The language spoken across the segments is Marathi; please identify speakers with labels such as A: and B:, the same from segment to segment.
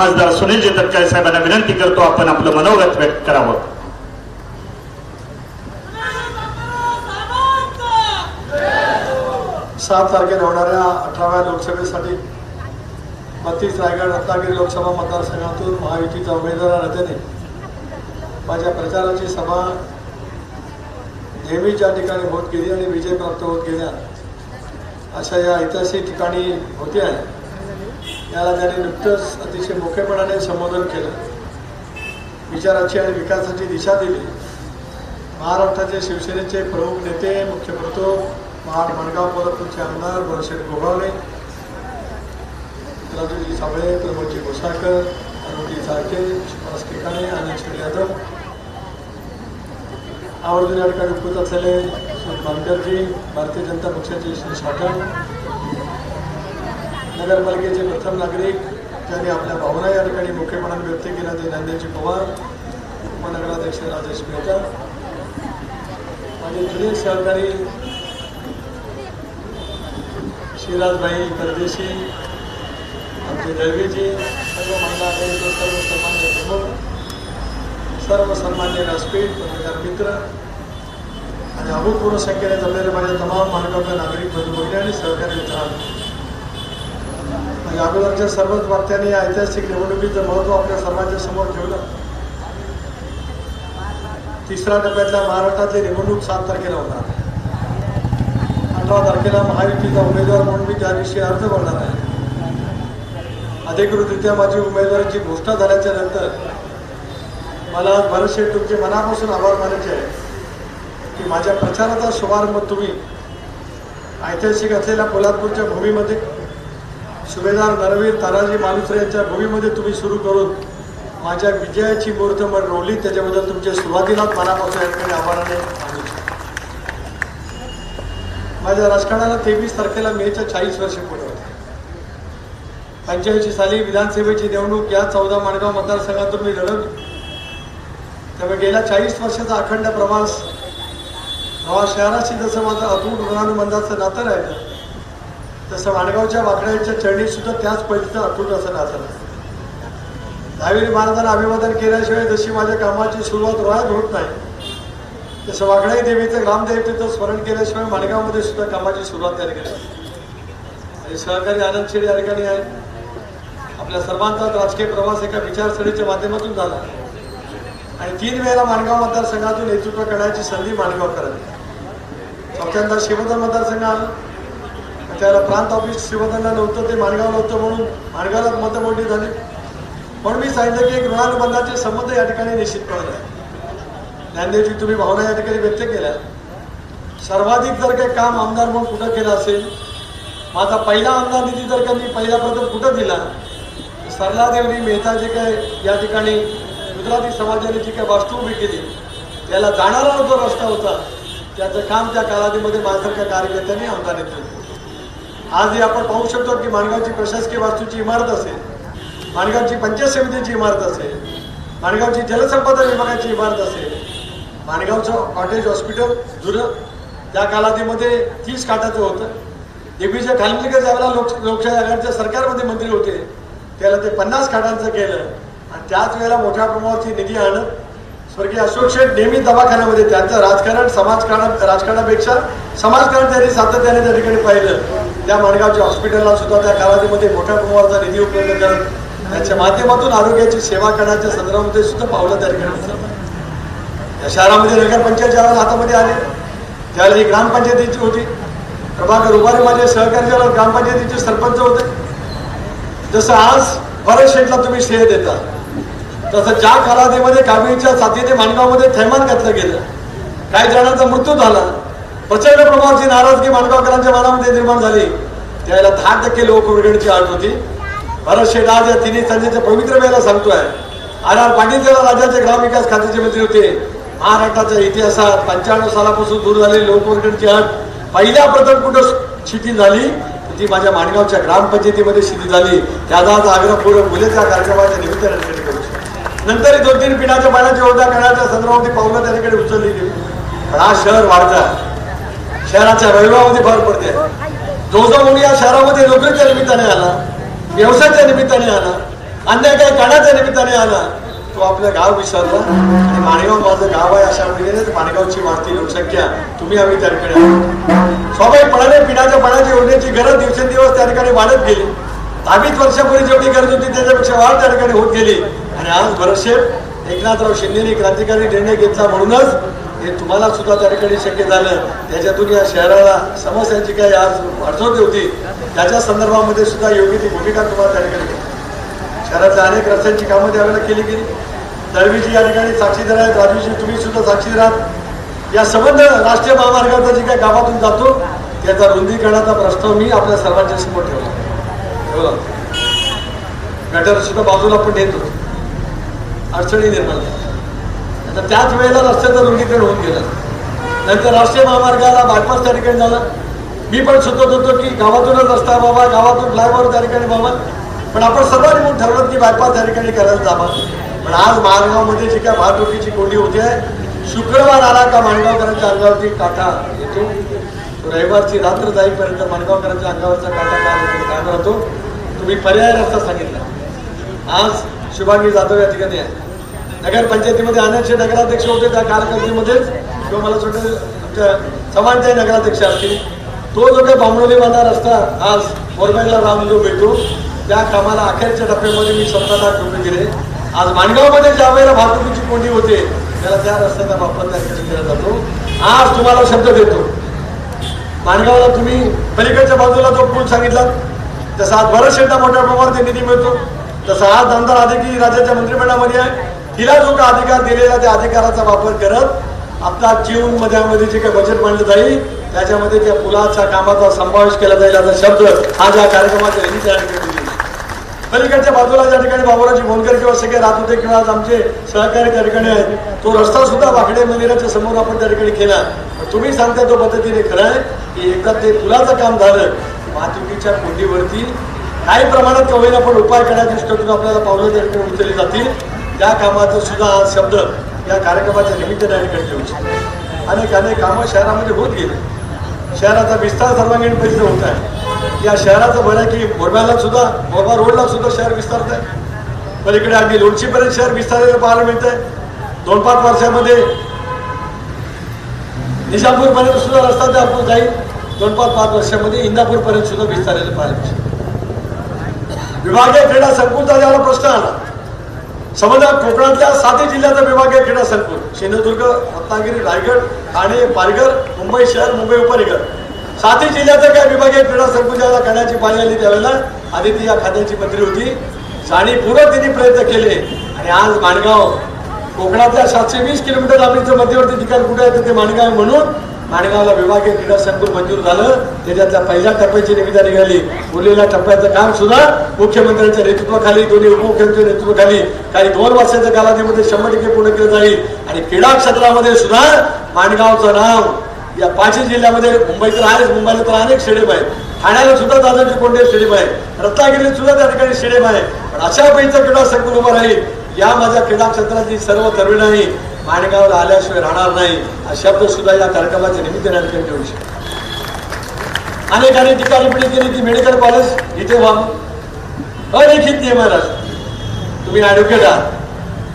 A: खासदार सुनील तटकरे साहेबांना विनंती करतो आपण आपलं मनोगत व्यक्त करावं.
B: सात तारखेला होणाऱ्या अठराव्या लोकसभेसाठी बत्तीस रायगड रत्नागिरी लोकसभा मतदारसंघातून महायुतीच्या उमेदवाराने माझ्या प्रचाराची सभा नेहमी ज्या ठिकाणी होत गेली आणि विजय प्राप्त होत गेल्या अशा या ऐतिहासिक ठिकाणी होत्या याला त्यांनी नुकतंच अतिशय मोठेपणाने संबोधन केलं विचाराची आणि विकासाची दिशा दिली. महाराष्ट्राचे शिवसेनेचे प्रमुख नेते मुख्य प्रतो महाड मणगाव पोलापूरचे आमदार गुणशेठ गोगावले राजूजी साबळे प्रमोदजी गोसाळकर अरुणजी साळके सुभाष केकाणे आनंद शेड यादव आवर्जून या ठिकाणी उपस्थित असलेले श्री बांगरजी भारतीय जनता पक्षाचे श्री साठण नगरपालिकेचे प्रथम नागरिक ज्यांनी आपल्या भावना या ठिकाणी मुख्यपणाने व्यक्त केल्या ते नंदेजी पवार उपनगराध्यक्ष राजेश मेहता. माझे जुने सहकारी शिराजभाई परदेशी आमचे दळवीजी सर्व महिला आघाडीचे सर्व सन्मान्य प्रमुख सर्व सन्मान्य व्यासपीठ पत्रकार मित्र आणि अभूतपूर्व संख्येने जमलेले माझ्या तमाम मानकाच्या नागरिक बंधू आणि सहकारी मित्रांनो. म्हणजे अगोदरच्या सर्वच वार्त्यांनी या ऐतिहासिक निवडणुकीचं महत्त्व आपल्या सर्वांच्या समोर ठेवलं. तिसऱ्या टप्प्यातल्या महाराष्ट्रातली निवडणूक सात तारखेला होणार. अठरा तारखेला महायुतीचा उमेदवार म्हणून मी त्या दिवशी अर्ज भरणार आहे. अधिकृतरित्या माझी उमेदवारीची घोषणा झाल्याच्यानंतर मला बरेचसे तुमचे मनापासून आभार मानायचे आहे की माझ्या प्रचाराचा शुभारंभ तुम्ही ऐतिहासिक असलेल्या कोल्हापूरच्या भूमीमध्ये सुभेदार नरवीर ताराजी मालुसरे यांच्या भूमीमध्ये तुम्ही सुरू करून माझ्या विजयाची मूर्तमर रोवली. त्याच्याबद्दल तुमच्या सुरुवातीलाच मनापासून या ठिकाणी आभाराने माझ्या राजकारणाला तेवीस तारखेला मेच्या चाळीस वर्ष पूर्ण होते पंच्याऐंशी साली विधानसभेची निवडणूक या चौदा माणगाव मतदारसंघातून मी लढवली. त्यामुळे गेल्या चाळीस वर्षाचा अखंड प्रवास प्रवास शहराशी जसं माझं अतूट ऋणानुबंधाचं नातं राहिलं तसं माणगावच्या वाकड्यांच्या चरणी सुद्धा त्याच पद्धतीचं अतूट असं असं दहावी महाराजांना अभिवादन केल्याशिवाय जशी माझ्या कामाची सुरुवात रोहात होत नाही तसं वाघडाई देवीचं ग्रामदेवतेचं स्मरण केल्याशिवाय माणगावमध्ये सुद्धा कामाची सुरुवात त्या आणि सहकारी आनंद शेड या ठिकाणी आहे. आपल्या सर्वांचा राजकीय प्रवास एका विचारसरणीच्या माध्यमातून झाला. आणि तीन वेळेला माणगाव मतदारसंघातून नेतृत्व करण्याची संधी माणगाव करत चौथ्यांदा शिवधन मतदारसंघ आला. त्याला प्रांत ऑफिस शिवसेना नव्हतं ते माणगावला होतं म्हणून माणगावला मतमोठी झाली. म्हणून मी सांगितलं की एक ऋणानुबंधाचे संबंध या ठिकाणी निश्चित करत आहे ज्ञानदेवजी तुम्ही भावना या ठिकाणी व्यक्त केल्या. सर्वाधिक जर काही काम आमदार म्हणून कुठं केलं असेल माझा पहिला आमदार निधी जर का मी पहिला प्रथम कुठं दिला सरलादेवनी मेहता जे काय या ठिकाणी गुजराती समाजाने जी काय वास्तू उभी केली त्याला जाणारा जो रस्ता होता त्याचं काम त्या कालावधीमध्ये माझ्यासारख्या कार्यकर्त्यांनी आमदार केलं. आज आपण पाहू शकतो की माणगावची प्रशासकीय वास्तूची इमारत असेल माणगावची पंचायत समितीची इमारत असेल माणगावची जलसंपदा विभागाची इमारत असेल माणगावचं कॉटेज हॉस्पिटल जुनं त्या कालावधीमध्ये तीस खाटाचं होतं. दिग्विजय खानविलकर ज्यावेळेला लोक लोकशाही आघाडीच्या सरकारमध्ये मंत्री होते. त्याला ते पन्नास खाटांचं केलं. आणि त्याच वेळेला मोठ्या प्रमाणावरती निधी आणत स्वर्गीय अशोक शेठ नेहमी दवाखान्यामध्ये त्यांचं राजकारण समाजकारण राजकारणापेक्षा समाजकारण त्यांनी सातत्याने त्या ठिकाणी पाहिलं. त्या माणगावच्या हॉस्पिटलला सुद्धा त्या कालावधीमध्ये मोठ्या प्रमाणाचा निधी उपलब्ध करत त्याच्या माध्यमातून आरोग्याची सेवा करण्याच्या संदर्भामध्ये सुद्धा पावलं तयार करण्यात उचललं. या शहरामध्ये नगरपंचायत ज्यावेळेला हातामध्ये आले त्यावेळेस ही ग्रामपंचायतीची होती प्रभाकर उभारे माझे सहकारी ज्यावेळेला ग्रामपंचायतीचे सरपंच होते जसं आज भरत शेठला तुम्ही श्रेय देता तसं ज्या कालावधीमध्ये कावीळच्या साथीने माणगावमध्ये थैमान घातलं गेलं काही जणांचा मृत्यू झाला प्रचंड प्रमाणाची नाराजगी माणगावकरांच्या मनामध्ये निर्माण झाली. त्यावेळेला दहा टक्के लोक वर्गणीची आठ होती. भरत शेठ या तिन्ही संजयच्या पवित्र वेळेला सांगतोय. आर आर पाटील जेव्हा राज्याचे ग्रामविकास खात्याचे मंत्री होते महाराष्ट्राच्या इतिहासात पंच्याण्णव सालापासून दूर झालेली लोकवर्गणीची अट पहिल्या प्रथम कुठं शिथिल झाली? ती माझ्या माणगावच्या ग्रामपंचायतीमध्ये शिथिल झाली. त्याचा आज आग्रहपूर्वक मुलेच्या कार्यक्रमाच्या निमित्त नंतर दोन तीन पिण्याच्या पाण्याची योजना करण्याच्या संदर्भामध्ये पावलं त्याच्याकडे उचलली गेली. पण हा शहर वाढता शहराच्या वैभवामध्ये भर पडते. जो जो मुली या शहरामध्ये नोकरीच्या निमित्ताने आला व्यवसायाच्या निमित्ताने आला अन्य काही काढाच्या निमित्ताने आला तो आपलं गाव विसरला. आणि माणेगाव माझं गाव आहे अशा वेळेनेच माणेगावची वाढती लोकसंख्या तुम्ही आम्ही त्या ठिकाणी स्वाभाविकपणाने पिण्याच्या पाण्याची योजनेची गरज दिवसेंदिवस त्या ठिकाणी वाढत गेली. दहावीस वर्षापूर्वी जेवढी गरज होती त्याच्यापेक्षा वाढ त्या ठिकाणी होत गेली. आणि आज भरशेप एकनाथराव शिंदेने क्रांतिकारी निर्णय घेतला म्हणूनच हे तुम्हाला सुद्धा त्या ठिकाणी शक्य झालं. त्याच्यातून या शहराला समस्यांची काही आज अडचणी होती त्याच्या संदर्भामध्ये सुद्धा योग्य ती भूमिका तुम्हाला त्या ठिकाणी घेतली. शहरातल्या अनेक रस्त्यांची कामं त्यावेळेला केली गेली. दळवीजी या ठिकाणी साक्षीदार आहेत राजूजी तुम्ही सुद्धा साक्षीदार आहात. या संबंध राष्ट्रीय महामार्गाचा जे काही गावातून जातो त्याचा रुंदीकरणाचा प्रस्ताव मी आपल्या सर्वांच्या समोर ठेवला. ठेवला. गटर सुद्धा बाजूला पण नेत. होतो अडचणी निर्माण झाल्या आता त्याच वेळेला रस्त्याचं रुंदीकरण होऊन गेलं. नंतर राष्ट्रीय महामार्गाला बायपास त्या ठिकाणी झाला. मी पण सुचवत होतो की गावातूनच रस्ता बाबा गावातून फ्लायओव्हर त्या ठिकाणी बाबा. पण आपण सर्वांनी म्हणून ठरवलं की बायपास त्या ठिकाणी करायला जावा. पण आज माणगावमध्ये जी काय वाहतुकीची कोंडी होते शुक्रवार आला का माणगावकरांच्या अंगावरती काटा येतो. रविवारची रात्र जाईपर्यंत माणगावकरांच्या अंगावरचा काटा काय कायम राहतो तुम्ही पर्याय रस्ता सांगितला. आज शुभांगी जाधव या ठिकाणी आहे. नगरपंचायतीमध्ये अनेकशे नगराध्यक्ष होते त्या कारकिर्दीमध्येच किंवा मला वाटतं आमच्या चव्हाणचे नगराध्यक्ष असतील. तो जो काही बांबरोली बांधा रस्ता आज मोरबेला राम जो भेटतो त्या कामाला अखेरच्या टप्प्यामध्ये मी सत्ता लाख रुपये दिले आज माणगावमध्ये ज्या वेळेला वाहतुकीची कोंडी होते त्याला त्या रस्त्याचा वापर त्या ठिकाणी केला जातो. आज तुम्हाला शब्द देतो. माणगावला तुम्ही पलीकडच्या बाजूला जो पूल सांगितला तसा आज बरंच शेता मोठ्या प्रमाणात निधी मिळतो तसा आज आमदार अधिकारी राज्याच्या मंत्रिमंडळामध्ये आहे. तिला जो काय अधिकार दिलेला त्या अधिकाराचा वापर करत आपला जीव मध्यामध्ये जे काही बजेट मांडलं जाईल त्याच्यामध्ये त्या पुलाच्या कामाचा समावेश केला जाईल असा शब्द आज या कार्यक्रमाच्या निमित्त या केली पलीकडच्या बाजूला ज्या ठिकाणी बाबुराजी बोनकर किंवा सगळे राहत होते किंवा आज आमचे सहकारी त्या ठिकाणी आहेत तो रस्ता सुद्धा वाकडे मंदिराच्या समोर आपण त्या ठिकाणी केला. तुम्ही सांगता तो पद्धतीने खरं आहे की एकदा ते पुलाचं काम झालं वाहतुकीच्या कोंडीवरती काही प्रमाणात का पण उपाय करण्याच्या दृष्टीतून आपल्याला पावलं त्या ठिकाणी उचलली जातील. त्या कामाचा सुद्धा शब्द या कार्यक्रमाच्या निमित्ताने या ठिकाणी ठेवू अनेक अनेक कामं शहरामध्ये होत गेले. शहराचा विस्तार सर्वांगीण परिसर होत आहे. या शहराचं बरं की मोरब्याला सुद्धा मोरबा रोडला सुद्धा शहर विस्तारत आहे. पलीकडे अगदी लोणचीपर्यंत शहर विस्तारलेलं पाहायला मिळत आहे दोन पाच वर्षामध्ये निजामपूरपर्यंत सुद्धा रस्ता त्या जाईल. दोन पाच पाच वर्षामध्ये इंदापूरपर्यंत सुद्धा विस्तारलेलं पाहायला मिळते विभागीय क्रीडा संकुलचा ज्याला प्रश्न आला. समजा कोकणातल्या सातही जिल्ह्याचा विभाग आहे क्रीडा संकुल सिंधुदुर्ग रत्नागिरी रायगड ठाणे पालघर मुंबई शहर मुंबई उपनगर. सातही जिल्ह्याचा काय विभागीय क्रीडा संकुल ज्याला करण्याची पाणी आली त्यावेळेला आदिती या खात्याची मंत्री होती. जाणीवपूर्वक त्यांनी प्रयत्न केले. आणि आज माणगाव कोकणातल्या सातशे वीस किलोमीटर लांबीचं मध्यवर्ती ठिकाण कुठे आहे तर ते माणगाव आहे म्हणून माणगावला विभागीय क्रीडा संकुल मंजूर झालं. त्याच्यातल्या पहिल्या टप्प्याची निविदा निघाली. उरलेल्या टप्प्याचं काम सुद्धा मुख्यमंत्र्यांच्या नेतृत्वाखाली दोन्ही उपमुख्यमंत्री नेतृत्वाखाली काही दोन वर्षाच्या कालावधीमध्ये शंभर टक्के पूर्ण केलं जाईल. आणि क्रीडा क्षेत्रामध्ये सुद्धा माणगावचं नाव या पाचही जिल्ह्यामध्ये मुंबई तर आहेच मुंबईला तर अनेक स्टेडियम आहेत. ठाण्याला सुद्धा दादाजी कोंडे स्टेडियम आहे. रत्नागिरीत सुद्धा त्या ठिकाणी स्टेडियम आहे. पण अशा पैकीचं क्रीडा संकुल उभं राहील. या माझ्या क्रीडा क्षेत्राची सर्व तरुणाई माणगावला आल्याशिवाय राहणार नाही हा शब्द सुद्धा या कार्यक्रमाच्या निमित्ताने ठेवू शकतो. अनेकांनी टीका टिप्पणी केली की मेडिकल कॉलेज इथे व्हावं अलिखित नियम तुम्ही ॲडव्होकेट आहात.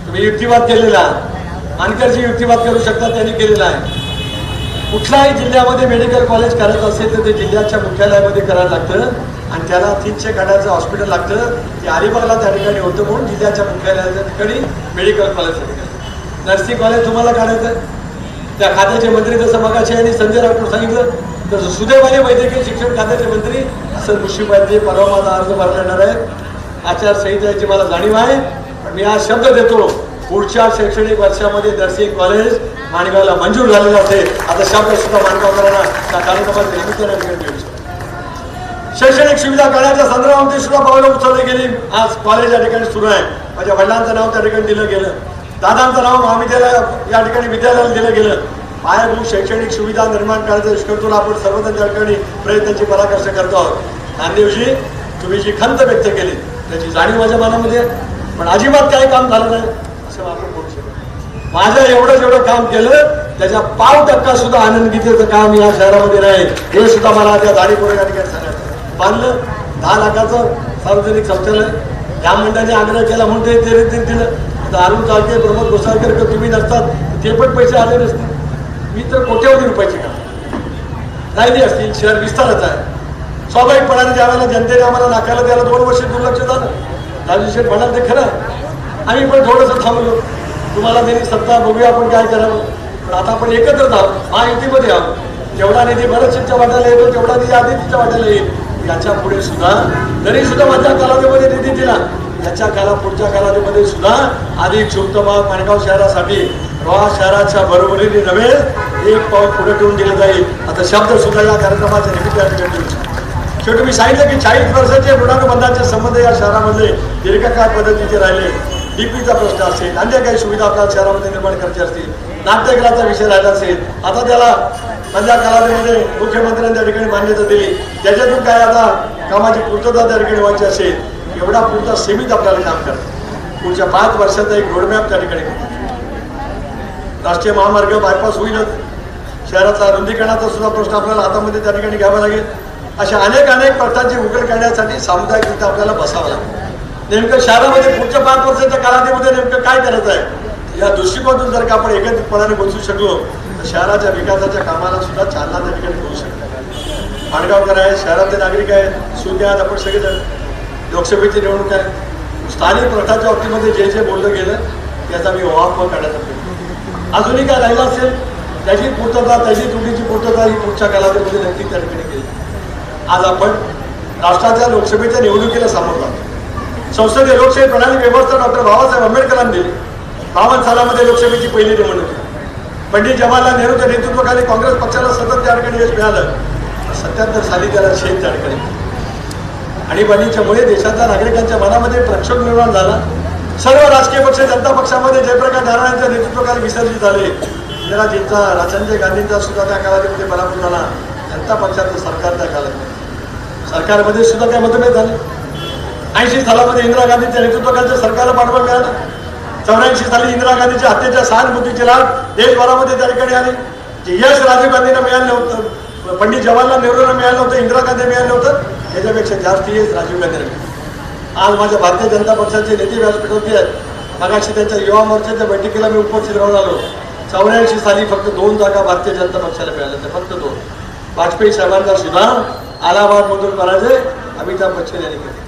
B: तुम्ही युक्तिवाद केलेला आहात. मानकरची युक्तिवाद करू शकता त्यांनी केलेला आहे. कुठल्याही जिल्ह्यामध्ये मेडिकल कॉलेज करायचं असेल तर ते जिल्ह्याच्या मुख्यालयामध्ये करायला लागतं. आणि त्याला तीनशे गाड्याचं हॉस्पिटल लागतं. ते अलिबागला त्या ठिकाणी होतं म्हणून जिल्ह्याच्या मुख्यालयाच्या ठिकाणी मेडिकल कॉलेज नर्सिंग कॉलेज तुम्हाला काढायचं त्या खात्याचे मंत्री जसं मगाशी यांनी संजय राठोड सांगितलं तसं सुदैवाने वैद्यकीय शिक्षण खात्याचे मंत्री असं मुश्रीफ आहेत परवा माझा अर्ज भरला येणार आहे. आचारसंहितेची मला जाणीव आहे. पण मी आज शब्द देतो पुढच्या शैक्षणिक वर्षामध्ये नर्सिंग कॉलेज माणगावला मंजूर झालेलं असेल. आता शब्द सुद्धा माणगावकरांना त्या कार्यक्रमात निमित्ताने ठिकाणी शैक्षणिक सुविधा करण्याच्या संदर्भामध्ये सुद्धा पावलं उचलली गेली. आज कॉलेज या ठिकाणी सुरू आहे. माझ्या वडिलांचं नाव त्या ठिकाणी दिलं गेलं. दादांचं नाव महाविद्यालय या ठिकाणी विद्यालयाला दिलं गेलं. पायाभूत शैक्षणिक सुविधा निर्माण करायच्या दृष्टीकोनातून आपण सर्वजण त्या ठिकाणी प्रयत्नांची पराकाष्ठा करतो आहोत. नांदेवजी तुम्ही जी खंत व्यक्त केली त्याची जाणीव माझ्या मनामध्ये आहे. पण अजिबात काही काम झालं नाही असं आपण बोलू शकतो माझं एवढं जेवढं काम केलं त्याच्या पाव टक्का सुद्धा आनंदगीतेचं काम या शहरामध्ये नाही. हे सुद्धा मला त्या जाणीवपूर्वक या ठिकाणी सांगायचं बांधलं दहा लाखाचं सार्वजनिक शौचालय या मंडळाने आग्रह केला म्हणून ते ते दिलं दारू चालते प्रमोद गोसाळकर का तुम्ही नसतात ते पण पैसे आले नसते मी तर कोट्यावधी रुपयाची का राहिली असतील शहर विस्तारच आहे. स्वाभाविकपणाने ज्यावेळेला जनतेने आम्हाला नाकायला त्याला दोन वर्ष दुर्लक्ष झालं. राजू शेठ म्हणाल ते खरं आम्ही पण थोडंसं थांबलो. तुम्हाला त्यांनी सत्ता बघूया आपण काय करावं. पण आता आपण एकत्रच आहोत. महायुतीमध्ये आहोत. जेवढा निधी भरतशीच्या वाट्याला येतो तेवढा निधी आदितीच्या वाट्याला येईल. याच्यापुढे सुद्धा तरी सुद्धा माझ्या कालावधीमध्ये निधी दिला. याच्या काला पुढच्या कालावधीमध्ये सुद्धा अधिक शुभतमा माणगाव शहरासाठी रोहा शहराच्या बरोबरीने नव्हे एक पाऊल पुढे ठेवून दिलं जाईल. आता शब्द सुद्धा या कार्यक्रमाच्या निमित्ताने शेवटी मी सांगितलं की चाळीस वर्षाचे ऋणानुबंधाचे संबंध या शहरामध्ये दीर्घकाळ पद्धतीचे राहिले. डीपीचा प्रश्न असेल अन्य काही सुविधा आपल्या शहरामध्ये निर्माण करायची असतील नाट्यगृहाचा विषय राहिला असेल आता त्याला मधल्या कालावधीमध्ये मुख्यमंत्र्यांनी त्या ठिकाणी मान्यता दिली. त्याच्यातून काय आता कामाची पूर्तता त्या ठिकाणी व्हायची असेल एवढा पुरता सीमित आपल्याला काम करतो. पुढच्या पाच वर्षाचा एक रोडमॅप त्या ठिकाणी राष्ट्रीय महामार्ग बायपास होईलच. शहराचा रुंदीकरणाचा सुद्धा प्रश्न आपल्याला हातामध्ये त्या ठिकाणी घ्यावा लागेल. अशा अनेक अनेक प्रश्नांची उघड करण्यासाठी सामुदायिकरित्या आपल्याला बसावं लागेल नेमकं शहरामध्ये पुढच्या पाच वर्षाच्या कालावधीमध्ये नेमकं काय करायचं आहे? या दृष्टिकोनातून जर का आपण एकत्रितपणाने बसू शकलो तर शहराच्या विकासाच्या कामाला सुद्धा चालना त्या ठिकाणी करू शकतो. माणगावकर आहे शहरातले नागरिक आहेत सुद्धा आहेत आपण सगळेजण. लोकसभेची निवडणूक आहे. स्थानिक प्रथाच्या बाबतीमध्ये जे जे बोललं गेलं त्याचा मी वापर करण्याचा प्रयत्न अजूनही काय राहिलं असेल त्याची पूर्तता त्याची तुटीची पूर्तता ही पुढच्या कालावधीमध्ये नक्की त्या ठिकाणी केली आज आपण राष्ट्राच्या लोकसभेच्या निवडणुकीला सामोरं जातो संसदीय लोकशाही प्रणाली व्यवस्था डॉक्टर बाबासाहेब आंबेडकरांनी दिली बावन्न सालामध्ये लोकसभेची पहिली निवडणूक पंडित जवाहरलाल नेहरूच्या नेतृत्वाखाली काँग्रेस पक्षाला सतत त्या ठिकाणी यश मिळालं. सत्याहत्तर साली त्याला शेत त्या ठिकाणी आणीबाणीच्यामुळे देशाच्या नागरिकांच्या मनामध्ये प्रक्षोभ निर्माण झाला. सर्व राजकीय पक्ष जनता पक्षामध्ये जयप्रकाश नारायणांच्या नेतृत्वाखाली विसर्जित झाले. इंदिराजींचा राजनजय गांधींचा सुद्धा त्या कालावधीमध्ये पराभव झाला. जनता पक्षाचं सरकार त्या काळात सरकारमध्ये सुद्धा काय मतभेद झाले. ऐंशी सालामध्ये इंदिरा गांधीच्या नेतृत्वाखालच्या सरकारला पाठबळ मिळालं. चौऱ्याऐंशी साली इंदिरा गांधीच्या हत्येच्या सहानुभूतीची लाट देशभरामध्ये त्या ठिकाणी आली. जे यश राजीव गांधींना मिळालं होतं पंडित जवाहरलाल नेहरूला मिळालं होतं इंदिरा गांधी मिळालं होतं याच्यापेक्षा जास्त यश राजीव गांधी मिळालं आज माझ्या भारतीय जनता पक्षाचे नेते व्यासपीठावरती आहेत मगाशी त्यांच्या युवा मोर्चाच्या बैठकीला मी उपस्थित राहून आलो. चौऱ्याऐंशी साली फक्त दोन जागा भारतीय जनता पक्षाला मिळाल्या त्या फक्त दोन. वाजपेयी साहेबांचा सुद्धा अलाहाबादमधून पराजय अमिताभ बच्चन यांनी केले.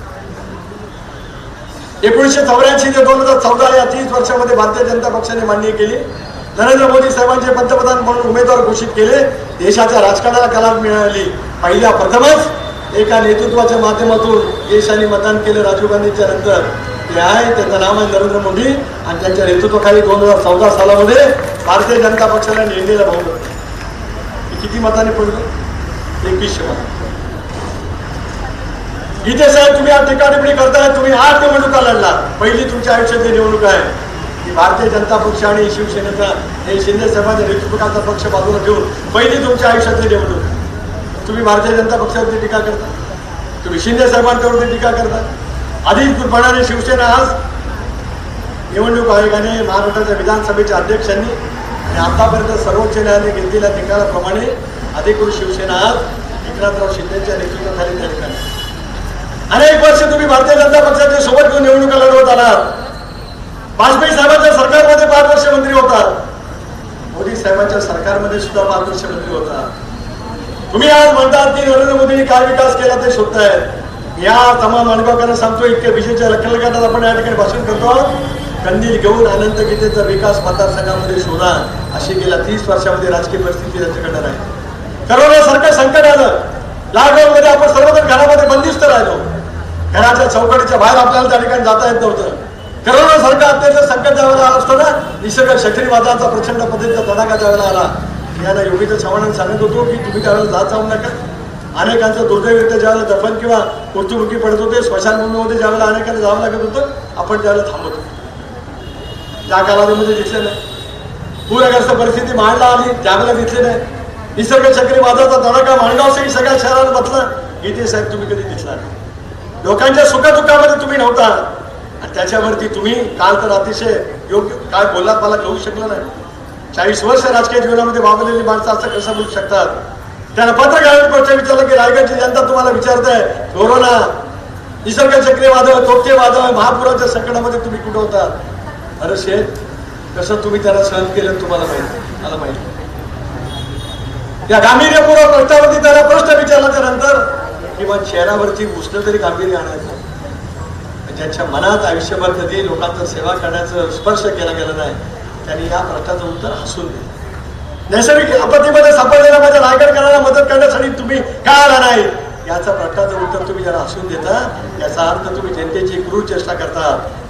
B: एकोणीसशे चौऱ्याऐंशी ते दोन हजार चौदा या तीस वर्षामध्ये भारतीय जनता पक्षाने मान्य केली. नरेंद्र मोदी साहेबांचे पंतप्रधान म्हणून उमेदवार घोषित केले. देशाच्या राजकारणाला कला मिळाली. पहिल्या प्रथमच एका नेतृत्वाच्या माध्यमातून देशाने मतदान केलं राजीव गांधीच्या नंतर. ते आहे त्यांचं नाव आहे नरेंद्र मोदी आणि त्यांच्या नेतृत्वाखाली दोन हजार चौदा सालामध्ये भारतीय जनता पक्षाला नेमलेला भाऊ किती मताने पडलं? एकवीसशे मत. इथे साहेब तुम्ही आज टीका टिप्पणी करताय तुम्ही आठ निवडणुका लढला पहिली तुमच्या आयुष्यातली निवडणूक आहे की भारतीय जनता पक्ष आणि शिवसेनेचा हे शिंदे साहेबांच्या नेतृत्वाचा पक्ष बाजूला ठेवून पहिली तुमच्या आयुष्यातली निवडणूक तुम्ही भारतीय जनता पक्षावरती टीका करता. तुम्ही शिंदे साहेबांच्यावरती टीका करता. अधिकपणाने शिवसेना आज निवडणूक आयोगाने महाराष्ट्राच्या विधानसभेच्या अध्यक्षांनी आणि आतापर्यंत सर्वोच्च न्यायालयाने घेतलेल्या निकालाप्रमाणे अधिकृत शिवसेना आज एकनाथराव शिंदेच्या नेतृत्वाखाली त्या ठिकाणी अनेक वर्ष तुम्ही भारतीय जनता पक्षाच्या सोबत घेऊन निवडणुका लढवत आलात. वाजपेयी साहेबांच्या सरकारमध्ये पाच वर्ष मंत्री होतात. मोदी साहेबांच्या सरकारमध्ये सुद्धा पाच वर्ष मंत्री होतात. तुम्ही आज म्हणतात की नरेंद्र मोदींनी काय विकास केला ते शोधतायत या तमाम अनुभवकांना सांगतो इतके विषयच्या लखलगाटात आपण या ठिकाणी भाषण करतो. कंदील घेऊन अनंत गीतेचा विकास मतदारसंघामध्ये शोधा. अशी गेल्या तीस वर्षामध्ये राजकीय परिस्थिती त्यांच्याकडे नाही. करोना सारखं संकट आलं. लॉकडाऊन मध्ये आपण सर्वजण घरामध्ये बंदिस्त राहिलो. घराच्या चौकटीच्या बाहेर आपल्याला त्या ठिकाणी जाता येत नव्हतं. करोना सारखं अत्यंत संकट ज्यावेळेला आलं असतं ना निसर्ग चक्रीवादळाचा प्रचंड पद्धतीचा तडाखा ज्यावेळेला आला याला योगीच्या चव्हाणांनी सांगत होतो की तुम्ही त्यावेळेस जात जाऊ नका. अनेकांचं दुर्दैवरित्या ज्यावेळेला दफन किंवा मृत्युमुखी पडत होते स्मशानभूमीमध्ये ज्यावेळेला अनेकांना जावं लागत होतं आपण त्यावेळेला थांबत होतो. त्या कालावधीमध्ये दिसले नाही. पूरग्रस्त परिस्थिती मांडला आली त्यावेळेला दिसले नाही. निसर्ग चक्रीवादाचा तडाखा माणगावसही सगळ्या शहरात बसला. इथे साहेब तुम्ही कधी दिसला नाही लोकांच्या सुखदुःखामध्ये तुम्ही नव्हता. आणि त्याच्यावरती तुम्ही काल तर अतिशय योग्य काय बोललात मला कळू शकलं नाही. चाळीस वर्ष राजकीय जीवनामध्ये वावरलेली माणसं असं कसं बोलू शकतात? त्यांना पत्रकारांनी प्रश्न विचारला की रायगडची जनता तुम्हाला विचारत आहे कोरोना निसर्ग चक्रीवादळ तोटे वादळ महापुराच्या संकटामध्ये तुम्ही कुठं होतात अरे शेत कसं तुम्ही त्याला सहन केलं तुम्हाला माहिती मला माहिती या गांभीर्यपूर्वक प्रश्नावरती त्याला प्रश्न विचारल्याच्या नंतर किंवा चेहऱ्यावरती उष्ण तरी गांभीर्य आणायचं. ज्यांच्या मनात आयुष्यभर कधी लोकांचा सेवा करण्याचं स्पर्श केला गेला नाही त्यांनी या प्रश्नाचं उत्तर हसून दिलं नैसर्गिक आपत्तीमध्ये सापडलेल्या माझ्या नागरिकांना मदत करण्यासाठी तुम्ही का आला नाही? याचा प्रश्नाचं उत्तर तुम्ही ज्याला हसून देता याचा अर्थ तुम्ही जनतेची क्रूर चेष्टा करता.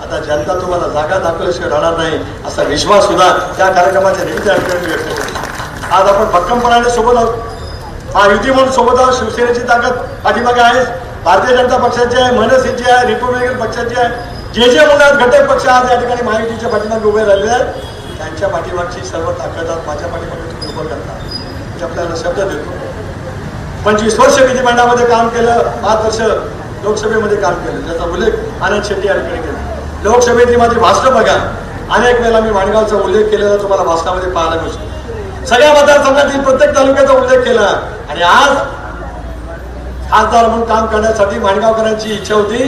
B: आता जनता तुम्हाला जागा दाखवल्याशिवाय राहणार नाही असा विश्वास सुद्धा त्या कार्यक्रमाच्या निमित्त व्यक्त करतो आज आपण भक्कमपणाने सोबत आहोत. हा युती म्हणून सोबत आहोत. शिवसेनेची ताकद पाठीमागे आहे. भारतीय जनता पक्षाची आहे मनसेची आहे रिपब्लिकन पक्षाची आहे. जे जे मुलं घटक पक्ष आज या ठिकाणी महायुतीच्या पाठीमागे उभे राहिलेले आहेत. त्यांच्या पाठीमागची सर्व ताकद माझ्या पाठीमागे तुम्ही उभं करता. म्हणजे आपल्याला शब्द देतो. पंचवीस वर्ष विधिमंडळामध्ये काम केलं पाच वर्ष लोकसभेमध्ये काम केलं. त्याचा उल्लेख आनंद शेट्टी यांनी केला. लोकसभेतली माझी भाषणं बघा. अनेक वेळेला मी माणगावचा उल्लेख केलेला तुम्हाला भाषणामध्ये पाहायला मिळतो. सगळ्या मतदारसंघातील प्रत्येक तालुक्याचा उल्लेख केला. आणि आज खासदार म्हणून काम करण्यासाठी माणगावकरांची इच्छा होती.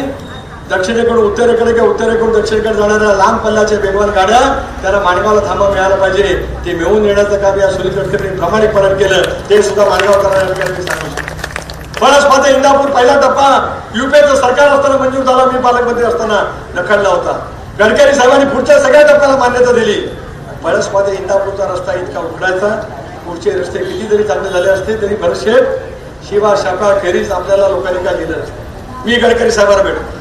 B: दक्षिणेकडून उत्तरेकडे किंवा उत्तरेकडून दक्षिणेकडे जाणाऱ्या लांब पल्ल्याच्या वेगवान गाड्या त्याला माणगावला थांबा मिळाला पाहिजे. ते मिळवून नेण्याचं काम या सुनील गडकरींनी प्रामाणिकपणे केलं. ते सुद्धा माणगावकरांना सांगू शकतो. इंदापूर पहिला टप्पा. युपीएचं सरकार असताना मंजूर झाला मी पालकमंत्री असताना नखडला होता. गडकरी साहेबांनी पुढच्या सगळ्या टप्प्याला मान्यता दिली. बरसमध्ये इंदापूरचा रस्ता इतका उघडायचा. पुढचे रस्ते किती जरी चांगले झाले असते तरी भरशेप शिवा शाखा खेरीज आपल्याला लोकांनी काय दिलं मी गडकरी साहेबांना भेटतो.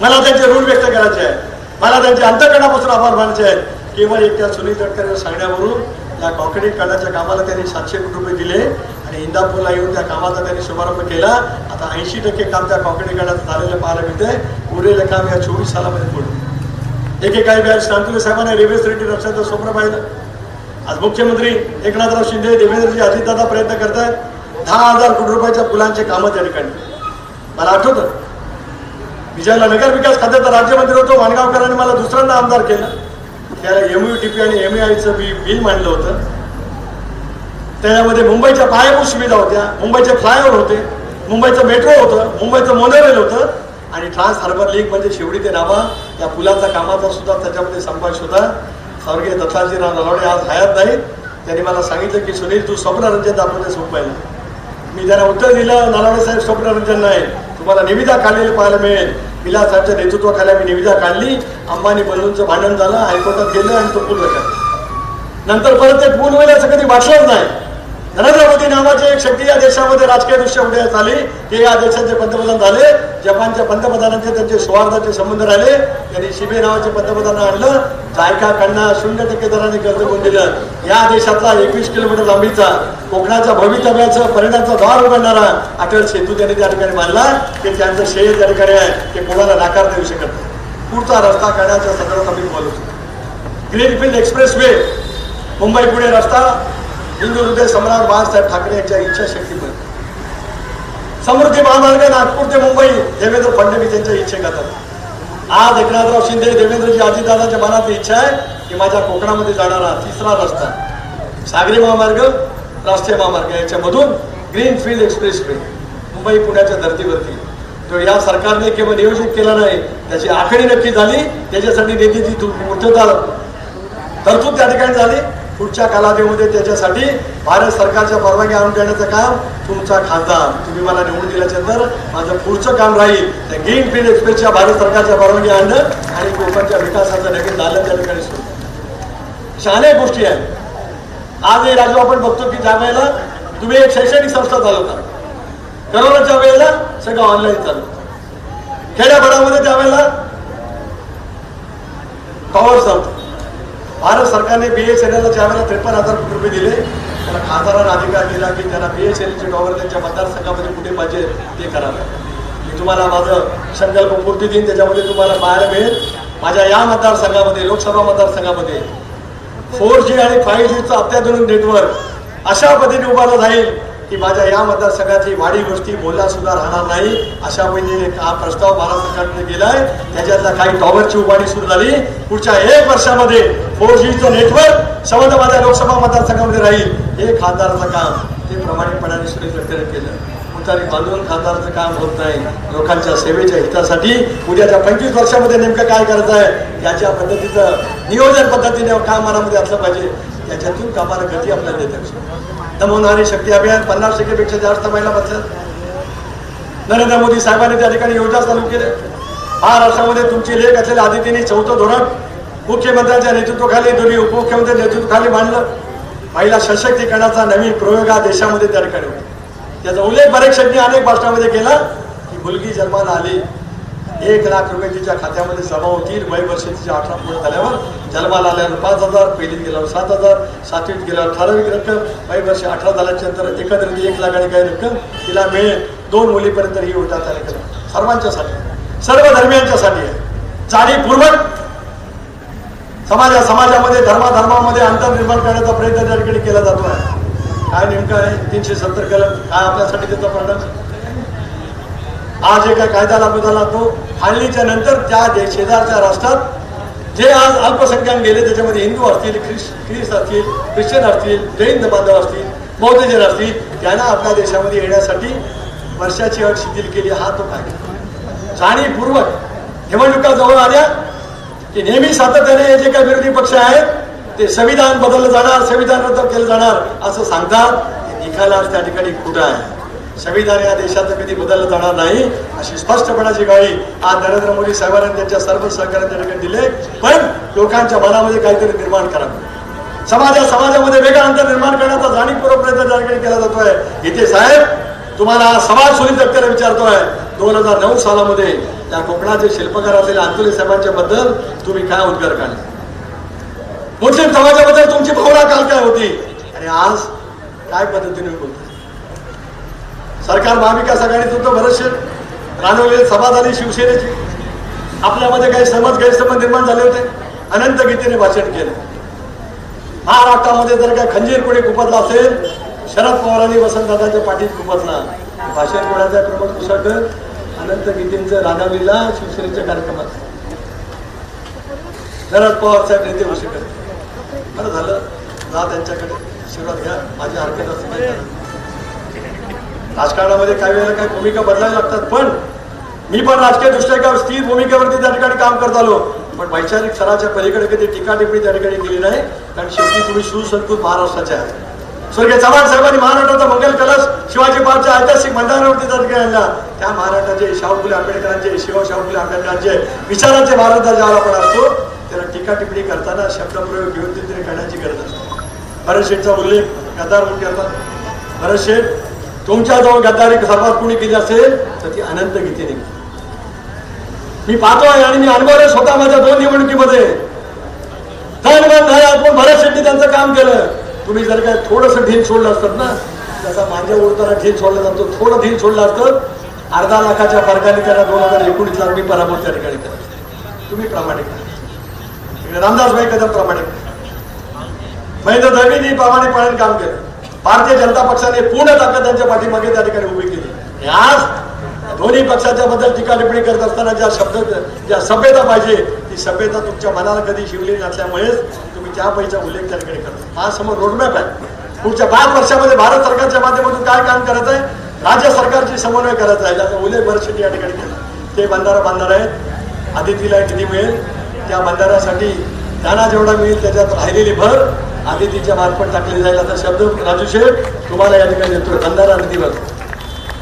B: मला त्यांचे ऋण व्यक्त करायचे आहे मला त्यांच्या अंतकरणापासून आभार मानायचे आहेत. केवळ एक त्या सुनील गडकरी सांगण्यावरून या कॉन्क्रीट काढण्याच्या कामाला त्यांनी सातशे कोटी रुपये दिले आणि इंदापूरला येऊन त्या कामाचा त्यांनी शुभारंभ केला. आता ऐंशी टक्के काम त्या कॉन्क्रीट काढण्याचं झालेलं पाहायला मिळते उरलेलं काम या चोवीस सालामध्ये पुढे एकेकाळी व्याज शांतुले साहेबांनी रेल्वे रेड्डी रक्षाचं स्वप्न पाहिलं. आज मुख्यमंत्री एकनाथराव शिंदे देवेंद्रजी अजितदादा प्रयत्न करतायत. दहा हजार कोटी रुपयाच्या पुलांचे कामं त्या ठिकाणी मला आठवतं विजयला नगर विकास खात्याचा राज्यमंत्री होतो माणगावकरांनी मला दुसऱ्यांदा आमदार केला. त्याला एमयू टी पी आणि एम आयचं बी बिल मांडलं होतं. त्याच्यामध्ये मुंबईच्या पायाभूत सुविधा होत्या मुंबईचे फ्लायओव्हर होते मुंबईचं मेट्रो होतं मुंबईचं मोनोरेल होतं आणि ट्रान्स हार्बर लीग म्हणजे शेवटी ते नामा या पुलाचा कामाचा सुद्धा त्याच्यामध्ये समावेश होता. स्वर्गीय दत्ताजीराव नलावडे आज हयात नाहीत. त्यांनी मला सांगितलं की सुनील तू स्वप्नरंजन दाखवते सोप मी त्यांना उत्तर दिलं नारायण साहेब स्वप्नरंजन नाही तुम्हाला निविदा काढलेली पाहायला मिळेल. विलास साहेबच्या नेतृत्वाखाली आम्ही निविदा काढली. अंबानी बंधूंचं भांडण झालं हायकोर्टात गेलं आणि तो पूल नंतर परत ते पूल व्हायला असं कधी वाटलंच नाही. नरेंद्र मोदी नावाची एक शक्ती या देशामध्ये राजकीय दृष्ट्या उदयास आली. ते या देशाचे पंतप्रधान झाले. जपानच्या पंतप्रधानांचे त्यांचे सौहार्दाचे संबंध राहिले. त्यांनी शिबे नावाचे पंतप्रधान आणलं. जायका कडना शून्य टक्के दराने कर्ज करून दिलं. या देशातला एकवीस किलोमीटर लांबीचा कोकणाच्या भवितव्याचं परिणामचा द्वार उघडणारा अटल सेतू त्यांनी त्या ठिकाणी मानला की त्यांचं श्रेय त्या ठिकाणी आहे. ते कोणाला नाकार देऊ शकत नाही. पुढचा रस्ता काढण्याच्या संदर्भात आम्ही बोलू. Greenfield express way Mumbai Pune रस्ता. हिंदू हृदय सम्राट बाळासाहेब ठाकरे यांच्या इच्छाशक्तीमुळे समृद्धी महामार्ग नागपूर ते मुंबई देवेंद्र फडणवीस यांच्या इच्छेखातर आज एकनाथराव शिंदे देवेंद्रजी अजितदादाच्या मनात इच्छा आहे की माझ्या कोकणामध्ये जाणारा तिसरा रस्ता. सागरी महामार्ग राष्ट्रीय महामार्ग याच्यामधून ग्रीनफील्ड एक्सप्रेस वे मुंबई पुण्याच्या धर्तीवरती. तो या सरकारने केवळ नियोजित केला नाही त्याची आखणी नक्की झाली त्याच्यासाठी निधीची तू- तरतूद त्या ठिकाणी झाली. पुढच्या कालावधीमध्ये त्याच्यासाठी भारत सरकारच्या परवानगी आणून देण्याचं काम तुमचा खासदार तुम्ही मला निवडून दिल्याच्यानंतर माझं पुढचं काम राहील. त्या ग्रीन फील्ड एक्सप्रेसच्या भारत सरकारच्या परवानगी आणणं आणि कोकणच्या विकासाचं नक्की दालन त्या ठिकाणी सुरू. अशा अनेक गोष्टी आहेत. आजही राजू आपण बघतो की ज्या वेळेला तुम्ही एक शैक्षणिक संस्था चालवता करोनाच्या वेळेला सगळं ऑनलाईन चालू त्या त्यावेळेला पॉवर चालतं भारत सरकारने बी एस एन एलला ज्यावेळेला त्रेपन्न हजार कोटी रुपये दिले. त्याला खासदारांना अधिकार दिला की त्यांना बी एस एन एलचे टॉवर त्यांच्या मतदारसंघामध्ये कुठे पाहिजे ते करावं. मी तुम्हाला माझं संकल्प पूर्ती देईन. त्याच्यामध्ये तुम्हाला पाहायला मिळेल. माझ्या या मतदारसंघामध्ये लोकसभा मतदारसंघामध्ये फोर जी आणि फाईव्ह जीचं अत्याधुनिक नेटवर्क अशा पद्धतीने उभारलं जाईल. की माझ्या या मतदारसंघाची वाडी गोष्टी बोलला सुद्धा राहणार नाही. अशा पद्धतीने हा प्रस्ताव भारत सरकारने केलाय. त्याच्यातला काही टॉवरची उभारणी सुरू झाली. पुढच्या एक वर्षामध्ये फोर जीचं नेटवर्क संबंध माझ्या लोकसभा मतदारसंघामध्ये राहील. हे खासदाराचं काम. ते प्रामाणिकपणाने सुरेश गडकरी केलं. तारीख बांधून खासदाराचं काम होत नाही. लोकांच्या सेवेच्या हितासाठी उद्याच्या पंचवीस वर्षामध्ये नेमकं काय करायचं आहे? याच्या पद्धतीचं नियोजन पद्धतीने काम मनामध्ये असलं पाहिजे. त्याच्यातून कामाला गती आपल्याला देते नमवणारी शक्ती अभियान पन्नास टक्केपेक्षा जास्त महिला बसल्यात नरेंद्र मोदी साहेबांनी त्या ठिकाणी योजना चालू केल्या महाराष्ट्रामध्ये तुमची लेख असलेल्या आदितीने चौथं धोरण मुख्यमंत्र्यांच्या नेतृत्वाखाली दोन्ही उपमुख्यमंत्री नेतृत्वाखाली मांडलं. महिला सशक्तीकरणाचा नवीन प्रयोग हा देशामध्ये त्या ठिकाणी होता. त्याचा उल्लेख बरेच अनेक भाषणामध्ये केला की मुलगी जन्माला आली एक लाख रुपये तिच्या खात्यामध्ये जमा होतील. वय वर्ष तिच्या अठरा पूर्ण झाल्यावर जन्माला आल्यावर पाच हजार पहिलीत गेल्यावर सात हजार सातवीत गेल्यावर ठराविक रक्कम वय वर्ष अठरा झाल्याच्यानंतर एकंदरीत एक लाख आणि काही रक्कम तिला मिळेल. दोन मुलीपर्यंत ही योजना तयार केला सर्वांच्यासाठी. सर्व धर्मियांच्यासाठी. आहे जाणीवपूर्वक समाजा समाजामध्ये धर्माधर्मामध्ये अंतर निर्माण करण्याचा प्रयत्न त्या ठिकाणी केला जातो आहे काय नेमकं आहे? तीनशे सत्तर कलम. काय आपल्यासाठी त्याचा परिणाम? आज एका कायद्याला कायदा लागू झाला तो. फाळणीच्या नंतर त्या दे- शेजारच्या राष्ट्रात जे आज अल्पसंख्याक गेले त्याच्यामध्ये हिंदू असतील ख्रिस ख्रिस असतील ख्रिश्चन असतील जैन बांधव असतील बौद्ध असतील त्यांना आपल्या देशामध्ये येण्यासाठी वर्षाची अट शिथिल केली. हा तो काय जाणीवपूर्वक निवडणुका जवळ आल्या की नेहमी सातत्याने हे जे काही विरोधी पक्ष आहेत ते संविधान बदललं जाणार संविधान रद्द केलं जाणार असं सांगतात. निकालाच त्या ठिकाणी खोटं आहे? संविधान या देशात कधी बदललं जाणार नाही अशी स्पष्टपणाची गाळी आज नरेंद्र मोदी साहेबांनी त्यांच्या सर्व सहकार्याने दिले पण लोकांच्या मनामध्ये काहीतरी निर्माण करावं समाजा समाजामध्ये वेगळा अंतर निर्माण करण्याचा जाणीवपूर्वक प्रयत्न त्या ठिकाणी केला जातोय. इथे साहेब तुम्हाला समाज सुनील तक्त्याला विचारतोय. दोन हजार नऊ सालामध्ये त्या कोकणाचे शिल्पकार असलेल्या अंतुले साहेबांच्या बद्दल तुम्ही काय उद्गार काढले? मुस्लिम समाजाबद्दल तुमची भावना काल काय होती? आणि आज काय पद्धतीने बोलतो सरकार महाविकास आघाडीत होतं बरेचसे रानवलेले सभा झाली शिवसेनेची. आपल्यामध्ये काही समज गैरसमज निर्माण झाले होते. अनंत गीतेने भाषण केलं. महाराष्ट्रामध्ये जर काय खंजीर कोणी खुपसला असेल शरद पवारांनी वसंतदादाच्या पाठीत खुपसला भाषण कोणाचा प्रमोद कुसाळकर अनंत गीतेंचं रागावलीला शिवसेनेच्या कार्यक्रमात. शरद पवार साहेब नेते होऊ शकत बरं झालं. जा त्यांच्याकडे. आशीर्वाद घ्या. माझ्या हरकत असं नाही राजकारणामध्ये काही वेळेला काही भूमिका बदलायला लागतात पण मी पण राजकीय दृष्ट्या एका स्थिर भूमिकेवरती त्या ठिकाणी काम करत आलो. पण वैचारिक स्तराच्या पलीकडे कधी टीका टिप्पणी त्या ठिकाणी केली नाही कारण शेवटी तुम्ही सुसंस्कृत महाराष्ट्राचे आहात. स्वर्गीय चव्हाण साहेबांनी महाराष्ट्राचा मंगल कलश शिवाजी पार्कच्या ऐतिहासिक मैदानावरती त्या ठिकाणी आणला. त्या महाराष्ट्राचे शाहू फुले आंबेडकरांचे शिवा शाहू फुले आंबेडकरांचे विचारांचे महाराज ज्याला आपण असतो. त्याला टीका टिप्पणी करताना शब्दप्रयोग घेऊन तिथे करण्याची गरज असते. भरत शेठचा उल्लेख गद्दार म्हणून करतात. भरत शेठ तुमच्याजवळ गद्दारी सर्वात कोणी केली असेल तर ती अनंत गीतीने मी पाहतो आहे आणि मी अनुभवले स्वतः माझ्या दोन निवडणुकीमध्ये. धन मन धन पण भरत शेट्टी त्यांचं काम केलं. तुम्ही जर काय थोडस ढील सोडलं असतात ना त्याचा माझ्या उडताना ढील सोडला जातो थोडं ढील सोडलं असतं. अर्धा लाखाच्या फरकाने त्यांना दोन हजार एकोणीसला मी पराभव त्या ठिकाणी केला. तुम्ही प्रामाणिक रामदास भाई कदम प्रामाणिक. महेंद्र दळवींनी प्रामाणिकपणे काम केलं. भारतीय जनता पक्षाने पूर्ण ताकद त्यांच्या पाठीमागे त्या ठिकाणी उभी केली. आज दोन्ही पक्षाच्या बद्दल टीका टिप्पणी करत असताना ज्या शब्द ज्या सभ्यता पाहिजे ती सभ्यता तुमच्या मनाला कधी शिवली नसल्यामुळेच तुम्ही त्या पैसा उल्लेख त्या ठिकाणी करता. हा समोर रोडमॅप आहे. पुढच्या पाच वर्षामध्ये भारत सरकारच्या माध्यमातून काय काम करायचं आहे राज्य सरकारची समन्वय करायचा आहे. ज्याचा उल्लेख बरेचसे या ठिकाणी केला. ते बंधारा बांधणार आहेत. आदितीला एक निधी मिळेल. त्या बंधाऱ्यासाठी त्यांना जेवढा मिळेल. त्याच्यात राहिलेली भर. आदितीच्या मार्फत टाकली जाईल असा शब्द राजू शेठ तुम्हाला या ठिकाणी येतो बंधारा नदीवर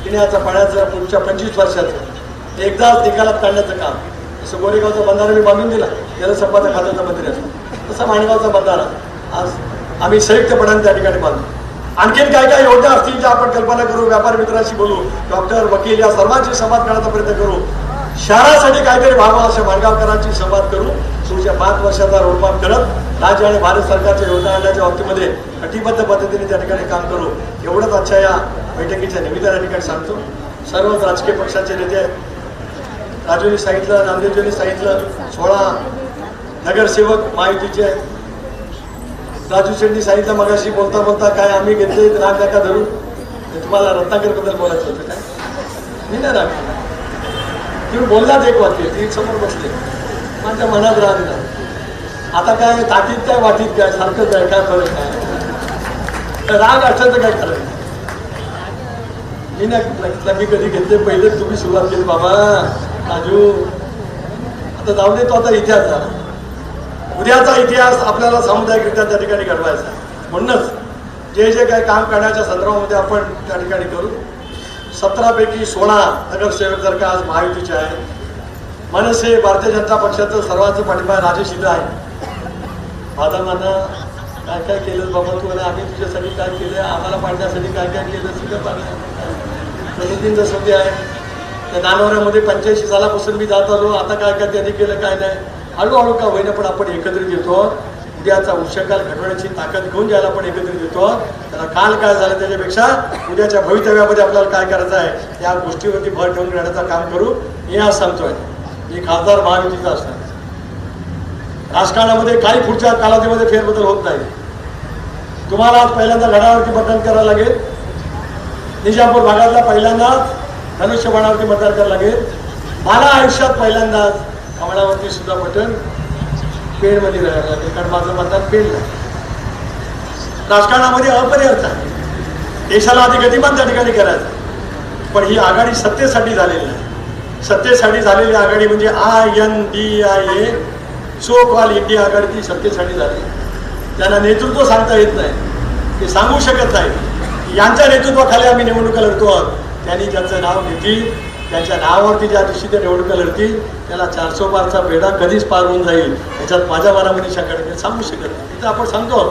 B: पिण्याचा पाण्याचं पुढच्या पंचवीस वर्षाचं एकदाच निकालात काढण्याचं काम. जसं गोरेगावचा बंधारा मी बांधून दिला जलसंपदा खात्याचा मंत्री असतो तसा माणगावचा बंधारा आज आम्ही संयुक्तपणाने त्या ठिकाणी बांधू आणखीन काय काय योजना असतील ज्या आपण कल्पना करू व्यापार मित्रांशी बोलू डॉक्टर वकील या सर्वांशी संवाद करण्याचा प्रयत्न करू शहरासाठी काहीतरी व्हावं अशा माणगावकरांशी संवाद करू पुढच्या पाच वर्षाचा रोडमॅप करत राज्य आणि भारत सरकारच्या योजना आणण्याच्या बाबतीमध्ये कटिबद्ध पद्धतीने त्या ठिकाणी काम करू एवढंच आजच्या या बैठकीच्या निमित्ताने या ठिकाणी सांगतो. सर्वच राजकीय पक्षाचे नेते आहेत सांगितलं नामदेवजींनी सांगितलं सोळा नगरसेवक महायुतीचे. राजू शेट्टी सांगितलं मगाशी बोलता बोलता काय आम्ही घेतले राग नका धरू. तुम्हाला रत्नाकरबद्दल बोलायचं होतं काय? मी नाही राग तुम्ही बोललात एक वाक्य ती समोर बसते. माझ्या मनात राग नाही. आता काय ताटीत काय वाटीत काय सारखंच आहे काय फरक काय राग असलं तर काय करायचं मी नाही मी कधी घेतले पहिले तुम्ही सुरुवात केली बाबा राजू. आता जाऊ दे तो आता इतिहास झाला. उद्याचा इतिहास आपल्याला सामुदायिकरित्या त्या ठिकाणी घडवायचा म्हणूनच जे जे काही काम करण्याच्या संदर्भामध्ये आपण त्या ठिकाणी करू. सतरापैकी सोळा नगरसेवक जर का आज महायुतीचे आहेत. मनसे भारतीय जनता पक्षाचं सर्वांचं पाठिंबा राजेश इथं आहे. माझा काय काय केलं बाबा तू आम्ही तुझ्यासाठी काय केलं आम्हाला पाडण्यासाठी काय काय केलं सगळं पाडलं? प्रतिदिन जसं आहे. त्या नानवऱ्यामध्ये पंच्याऐंशी सालापासून मी जात आलो आता काय काय त्यांनी केलं काय नाही. हळूहळू का होईना पण आपण एकत्रित येतो. उद्याचा उशकाल घडवण्याची ताकद घेऊन ज्याला आपण एकत्रित येतो त्याला काल काय झालं त्याच्यापेक्षा उद्याच्या भवितव्यामध्ये आपल्याला काय करायचं आहे या गोष्टीवरती भर ठेवून राहण्याचं काम करू हे आज सांगतोय. मी खासदार महायुतीचा असणार. राजकारणामध्ये काही पुढच्या कालावधीमध्ये फेरबदल होत नाही. तुम्हाला आज पहिल्यांदा लढावरती मतदान करावं लागेल. निजामपूर भागातला पहिल्यांदाच धनुष्यबाणावरती मतदान करावं लागेल. मला आयुष्यात पहिल्यांदाच कमळावरती सुद्धा बटन पेडमध्ये राहायला लागेल कारण माझं मतदान पेड नाही राजकारणामध्ये अपरिहार्य आहे. देशाला आधी गतिमान त्या ठिकाणी करायचं पण ही आघाडी सत्तेसाठी झालेली आहे सत्तेसाठी झालेली आघाडी म्हणजे I N D I A. So call India आघाडीची सत्तेसाठी झाली. त्यांना नेतृत्व सांगता येत नाही. ते सांगू शकत नाही. यांच्या नेतृत्वाखाली आम्ही निवडणुका लढतो आहोत. त्यांनी ज्यांचं नाव घेतील त्यांच्या नावावरती ज्या दिवशी ते निवडणुका लढतील त्याला चारशे पारचा बेडा कधीच पार होऊन जाईल. याच्यात माझ्या मनामध्ये शंका नाही. सांगू शकत नाही. तिथं आपण सांगतो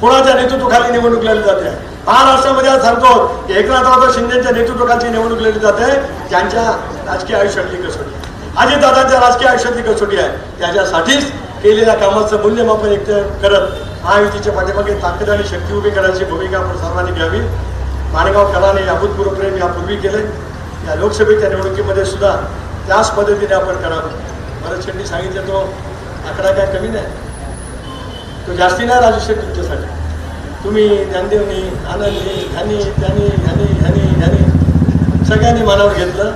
B: कोणाच्या नेतृत्वाखाली निवडणूक लढली जाते? महाराष्ट्रामध्ये आज सांगतो की एकनाथराव शिंदेच्या नेतृत्वाखाली निवडणूक लढली जाते. त्यांच्या राजकीय आयुष्यातली कसोटी अजितदादांच्या राजकीय आयुष्यातली कसोटी आहे. त्याच्यासाठीच केलेल्या कामाचं मूल्यमापन एक करत महायुतीच्या पाठीमागे ताकद आणि शक्ती उभी करायची भूमिका आपण सर्वांनी घ्यावी. माणगावकरांनी अभूतपूर्व प्रेम यापूर्वी केले. या लोकसभेच्या निवडणुकीमध्ये सुद्धा त्याच पद्धतीने आपण करावं. भरत शेट्टी सांगितलं तो आकडा काय कमी नाही. तो जास्ती नाही राजू शेठ तुमच्यासाठी. तुम्ही ज्ञानदेवनी आनंदनी ह्यानी त्यानी ह्यानी ह्यानी ह्यानी सगळ्यांनी मनावर घेतलं.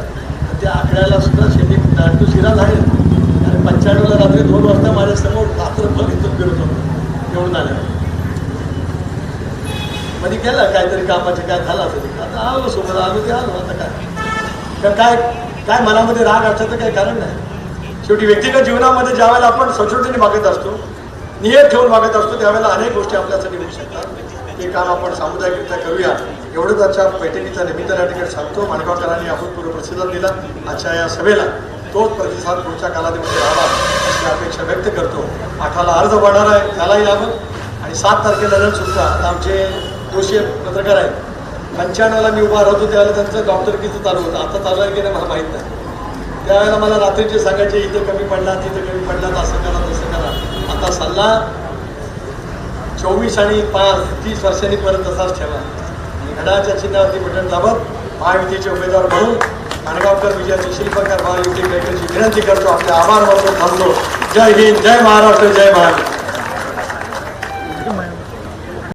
B: त्या आकड्याला सुद्धा शेती दाटू शिरा आहे आणि पंच्याण्णवला रात्री दोन वाजता माझ्यासमोर रात्रभर इथून फिरत होतो. घेऊन आल्या मध्ये केलं काहीतरी कामाचे काय झालं असेल आता आलो सोबत आलो ते आलो आता काय. काय काय मनामध्ये राग तर काही कारण नाही. शेवटी व्यक्तिगत जीवनामध्ये ज्यावेळेला आपण सचोटीने मागत असतो नियत ठेवून मागत असतो त्यावेळेला अनेक गोष्टी आपल्यासाठी होऊ शकतात ते काम आपण सामुदायिकरित्या करूया एवढंच आजच्या बैठकीच्या निमित्त या ठिकाणी सांगतो. माणगावकरांनी अभूतपूर्व प्रतिसाद दिला. आजच्या या सभेला तोच प्रतिसाद पुढच्या कालावधीमध्ये राहावा अशी अपेक्षा व्यक्त करतो. आठाला अर्ज वाढणार आहे त्यालाही यावं आणि सात तारखेला सुद्धा आता आमचे दोषी पत्रकार आहेत. पंच्याण्णवला मी उभा राहतो त्यावेळेला त्यांचं डॉक्टरकीचं चालू होतं? आता चालू आहे की नाही मला माहीत नाही. त्यावेळेला मला रात्रीचे सांगायचे इथे कमी पडला तिथे कमी पडला असं करा तसं करा. आता सल्ला चोवीस आणि पाच तीस वर्षांनी परत तसाच ठेवा. आणि घड्याच्या चिन्हावरती बटन दाबत महायुतीचे उमेदवार म्हणून माणगावकर विजयाचे शिल्पकार महायुती कैकची विनंती करतो. आपले आभार मानून थांबतो. जय हिंद जय महाराष्ट्र जय महाराष्ट्र